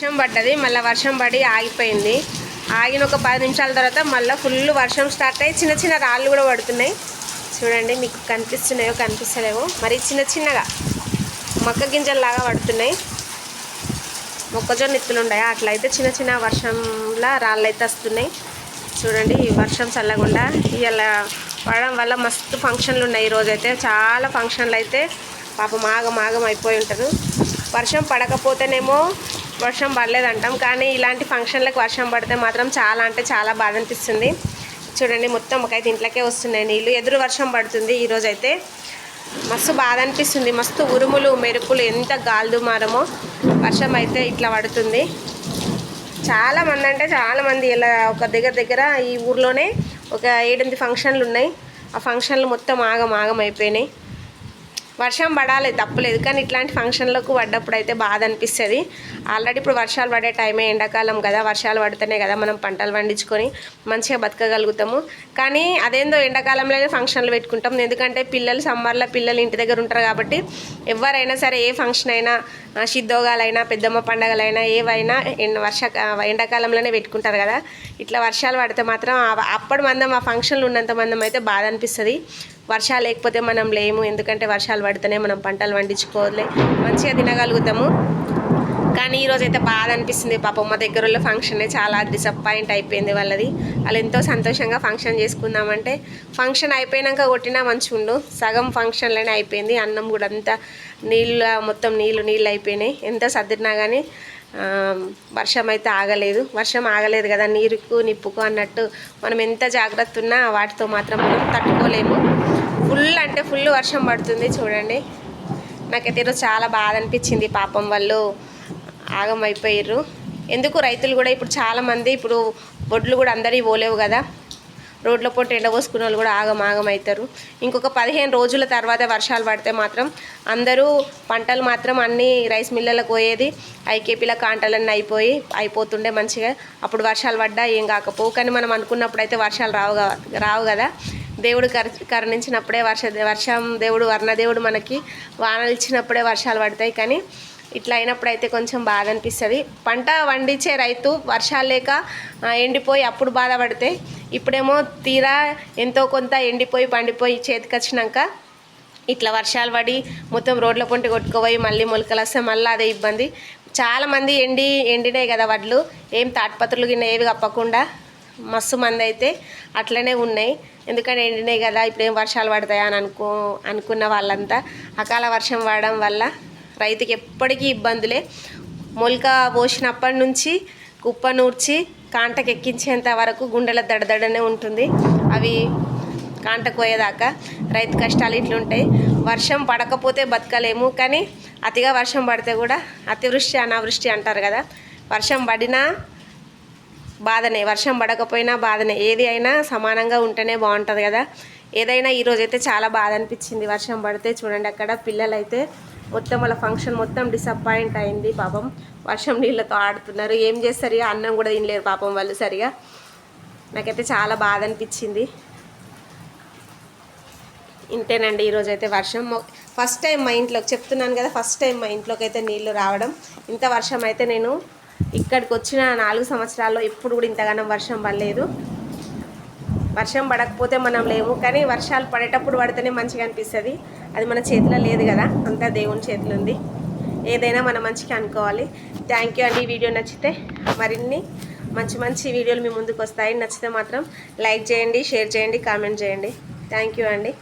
వర్షం పడ్డది మళ్ళీ వర్షం పడి ఆగిపోయింది. ఆగిన ఒక పది నిమిషాల తర్వాత మళ్ళీ ఫుల్ వర్షం స్టార్ట్ అయ్యి చిన్న చిన్న రాళ్ళు కూడా పడుతున్నాయి. చూడండి మీకు కనిపిస్తున్నాయో కనిపిస్తలేవో. మరి చిన్న చిన్నగా మొక్క గింజల్లాగా పడుతున్నాయి. మొక్కజొన్న ఇత్తులు ఉన్నాయి. అట్లా అయితే చిన్న చిన్న వర్షంలా రాళ్ళు అయితే వస్తున్నాయి. చూడండి ఈ వర్షం చల్లకుండా ఇలా పడడం వల్ల మస్తు ఫంక్షన్లు ఉన్నాయి. ఈరోజు అయితే చాలా ఫంక్షన్లు అయితే పాపం ఆగం ఆగం అయిపోయి ఉంటారు వర్షం పడకపోతేనేమో వర్షం పడలేదంటాం. కానీ ఇలాంటి ఫంక్షన్లకు వర్షం పడితే మాత్రం చాలా అంటే చాలా బాధ అనిపిస్తుంది. చూడండి మొత్తం ఒకైతే ఇంట్లోకే వస్తున్నాయి నీళ్ళు ఎదురు వర్షం పడుతుంది ఈరోజు అయితే మస్తు బాధ అనిపిస్తుంది. మస్తు ఉరుములు మెరుపులు ఎంత గాలిదుమారమో వర్షం అయితే ఇట్లా పడుతుంది. చాలామంది అంటే చాలామంది ఇలా ఒక దగ్గర దగ్గర ఈ ఊర్లోనే ఒక ఏడెనిమిది ఫంక్షన్లు ఉన్నాయి. ఆ ఫంక్షన్లు మొత్తం ఆగం ఆగం అయిపోయినాయి. వర్షం పడాలి తప్పలేదు. కానీ ఇట్లాంటి ఫంక్షన్లకు పడ్డప్పుడు అయితే బాధ అనిపిస్తుంది ఆల్రెడీ ఇప్పుడు వర్షాలు పడే టైమే ఎండాకాలం కదా వర్షాలు పడితేనే కదా మనం పంటలు పండించుకొని మంచిగా బతకగలుగుతాము. కానీ అదేందో ఎండాకాలంలోనే ఫంక్షన్లు పెట్టుకుంటాం. ఎందుకంటే పిల్లలు సమ్మర్లో పిల్లలు ఇంటి దగ్గర ఉంటారు కాబట్టి ఎవరైనా సరే ఏ ఫంక్షన్ అయినా సిద్ధోగాలైనా పెద్దమ్మ పండగలైనా ఏవైనా ఎండ- వర్ష ఎండాకాలంలోనే పెట్టుకుంటారు కదా. ఇట్లా వర్షాలు పడితే మాత్రం అప్పుడు అప్పటి మందం ఆ ఫంక్షన్లు ఉన్నంత మందం అయితే బాధ అనిపిస్తుంది. వర్షాలు లేకపోతే మనం లేము ఎందుకంటే వర్షాలు పడితేనే మనం పంటలు పండించుకోలే మంచిగా తినగలుగుతాము. కానీ ఈరోజు అయితే బాధ అనిపిస్తుంది. పాపం మా దగ్గర వాళ్ళ ఫంక్షన్ చాలా డిసప్పాయింట్ అయిపోయింది వాళ్ళది. వాళ్ళు ఎంతో సంతోషంగా ఫంక్షన్ చేసుకుందామంటే ఫంక్షన్ అయిపోయినాక కొట్టినా మంచిగా ఉండు సగం ఫంక్షన్లోనే అయిపోయింది. అన్నం కూడా అంతా నీళ్ళ మొత్తం నీళ్ళు నీళ్ళు అయిపోయినాయి. ఎంత సర్దినా కానీ వర్షం అయితే ఆగలేదు. వర్షం ఆగలేదు కదా నీరుకు నిప్పుకు అన్నట్టు మనం ఎంత జాగ్రత్త ఉన్నా వాటితో మాత్రం మనం తట్టుకోలేము. ఫుల్ అంటే ఫుల్ వర్షం పడుతుంది చూడండి. నాకైతే ఈరోజు చాలా బాధ అనిపించింది. పాపం వాళ్ళు ఆగం అయిపోయారు ఎందుకు రైతులు కూడా ఇప్పుడు చాలామంది ఇప్పుడు బొడ్లు కూడా అందరివి పోలేవు కదా. రోడ్ల పొట్టు ఎండబోసుకున్న వాళ్ళు కూడా ఆగం ఆగం అవుతారు ఇంకొక పదిహేను రోజుల తర్వాత వర్షాలు పడితే మాత్రం అందరూ పంటలు మాత్రం అన్ని రైస్ మిల్లలకు పోయేది. ఐకేపీల కాంటలన్నీ అయిపోయి అయిపోతుండే మంచిగా. అప్పుడు వర్షాలు పడ్డా ఏం కాకపోవు. కానీ మనం అనుకున్నప్పుడు అయితే వర్షాలు రావు రావు కదా. దేవుడు కర కరుణించినప్పుడే వర్ష వర్షం దేవుడు వర్ణదేవుడు మనకి వానలు ఇచ్చినప్పుడే వర్షాలు పడతాయి. కానీ ఇట్లా అయినప్పుడు అయితే కొంచెం బాధ అనిపిస్తుంది పంట పండించే రైతు వర్షాలు లేక ఎండిపోయి అప్పుడు బాధపడితే ఇప్పుడేమో తీరా ఎంతో కొంత ఎండిపోయి పండిపోయి చేతికి వచ్చినాక ఇట్లా వర్షాలు పడి మొత్తం రోడ్ల పొంటి కొట్టుకుపోయి మళ్ళీ మొలకలు వస్తే మళ్ళీ అదే ఇబ్బంది. చాలామంది ఎండి ఎండినాయి కదా వడ్లు. ఏం తాటిపత్రులు గిన్నె ఏవి కప్పకుండా మస్తు మంది అయితే అట్లనే ఉన్నాయి. ఎందుకంటే ఎండినాయి కదా ఇప్పుడు ఏం వర్షాలు పడతాయా అని అనుకో అనుకున్న వాళ్ళంతా అకాల వర్షం పడడం వల్ల రైతుకి ఎప్పటికీ ఇబ్బందులే. మొలక పోసినప్పటి నుంచి కుప్ప నూర్చి కాంటకు ఎక్కించేంత వరకు గుండెల దడదడనే ఉంటుంది. అవి కాంటకు పోయేదాకా రైతు కష్టాలు ఇట్లుంటాయి. వర్షం పడకపోతే బతకలేము. కానీ అతిగా వర్షం పడితే కూడా అతివృష్టి అనావృష్టి అంటారు కదా. వర్షం పడినా బాధనే. వర్షం పడకపోయినా బాధనే. ఏది అయినా సమానంగా ఉంటేనే బాగుంటుంది కదా. ఏదైనా ఈరోజు అయితే చాలా బాధ అనిపించింది. వర్షం పడితే చూడండి అక్కడ పిల్లలైతే మొత్తం వాళ్ళ ఫంక్షన్ మొత్తం డిసప్పాయింట్ అయింది పాపం. వర్షం నీళ్ళతో ఆడుతున్నారు. ఏం చేస్తారు? ఇక అన్నం కూడా తినలేరు పాపం వాళ్ళు సరిగా. నాకైతే చాలా బాధ అనిపించింది. ఇంతేనండి ఈరోజు అయితే వర్షం ఫస్ట్ టైం మా ఇంట్లోకి చెప్తున్నాను కదా ఫస్ట్ టైం మా ఇంట్లోకి అయితే నీళ్ళు రావడం. ఇంత వర్షం అయితే నేను ఇక్కడికి వచ్చిన నాలుగు సంవత్సరాల్లో ఎప్పుడు కూడా ఇంతగానం వర్షం పడలేదు. వర్షం పడకపోతే మనం లేము కానీ వర్షాలు పడేటప్పుడు పడితేనే మంచిగా అనిపిస్తుంది. అది మన చేతిలో లేదు కదా. అంతా దేవుని చేతిలో ఉంది. ఏదైనా మన మంచిగా అనుకోవాలి. థ్యాంక్ యూ అండి. ఈ వీడియో నచ్చితే మరిన్ని మంచి మంచి వీడియోలు మీ ముందుకు వస్తాయి. నచ్చితే మాత్రం లైక్ చేయండి షేర్ చేయండి కామెంట్ చేయండి. థ్యాంక్ యూ అండి.